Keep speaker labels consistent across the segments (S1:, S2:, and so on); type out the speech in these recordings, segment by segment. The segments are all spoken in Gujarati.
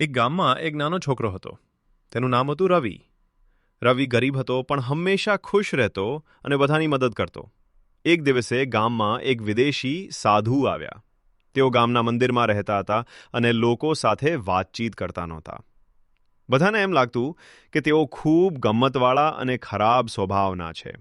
S1: એક ગામમાં એક નાનો છોકરો હતો. તેનું નામ હતું રવિ. રવિ ગરીબ હતો, પણ હંમેશા ખુશ રહેતો અને બધાની મદદ કરતો. એક દિવસે ગામમાં એક વિદેશી સાધુ આવ્યા. તેઓ ગામના મંદિરમાં રહેતા હતા અને લોકો સાથે વાતચીત કરતા નહોતા. બધાને એમ લાગતું કે તેઓ ખૂબ ગમ્મતવાળા અને ખરાબ સ્વભાવના છે.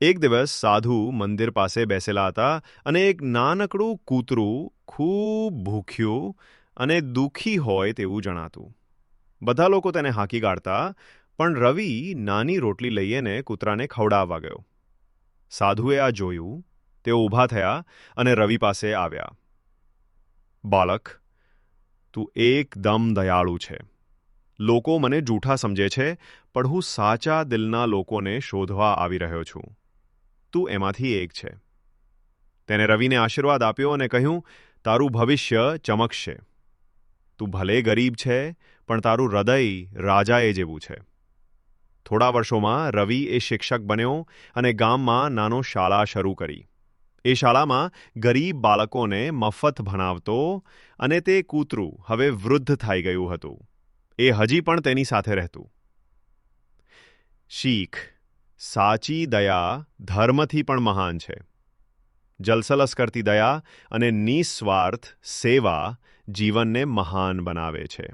S1: એક દિવસ સાધુ મંદિર પાસે બેસેલા હતા અને એક નાનકડું કૂતરું ખૂબ ભૂખ્યું અને દુઃખી હોય તેવું જણાતું. બધા લોકો તેને હાંકી કાઢતા પણ રવિ નાની રોટલી લઈને કૂતરાને ખવડાવવા ગયો. સાધુએ આ જોયું, તેઓ ઊભા થયા અને રવિ પાસે આવ્યા. બાળક, તું એકદમ દયાળુ છે. લોકો મને જૂઠા સમજે છે, પણ હું સાચા દિલના લોકોને શોધવા આવી રહ્યો છું. તું એમાંથી એક છે. તેને રવિને આશીર્વાદ આપ્યો અને કહ્યું, તારું ભવિષ્ય ચમકશે. તું ભલે ગરીબ છે, પણ તારું હૃદય રાજાએ જેવું છે. થોડા વર્ષોમાં રવિ એ શિક્ષક બન્યો અને ગામમાં નાનો શાળા શરૂ કરી. એ શાળામાં ગરીબ બાળકોને મફત ભણાવતો અને તે કૂતરું હવે વૃદ્ધ થઈ ગયું હતું. એ હજી પણ તેની સાથે રહેતું. શીખ, સાચી દયા ધર્મથી પણ મહાન છે. જલસલસ કરતી દયા અને નિસ્વાર્થ સેવા જીવનને મહાન બનાવે છે.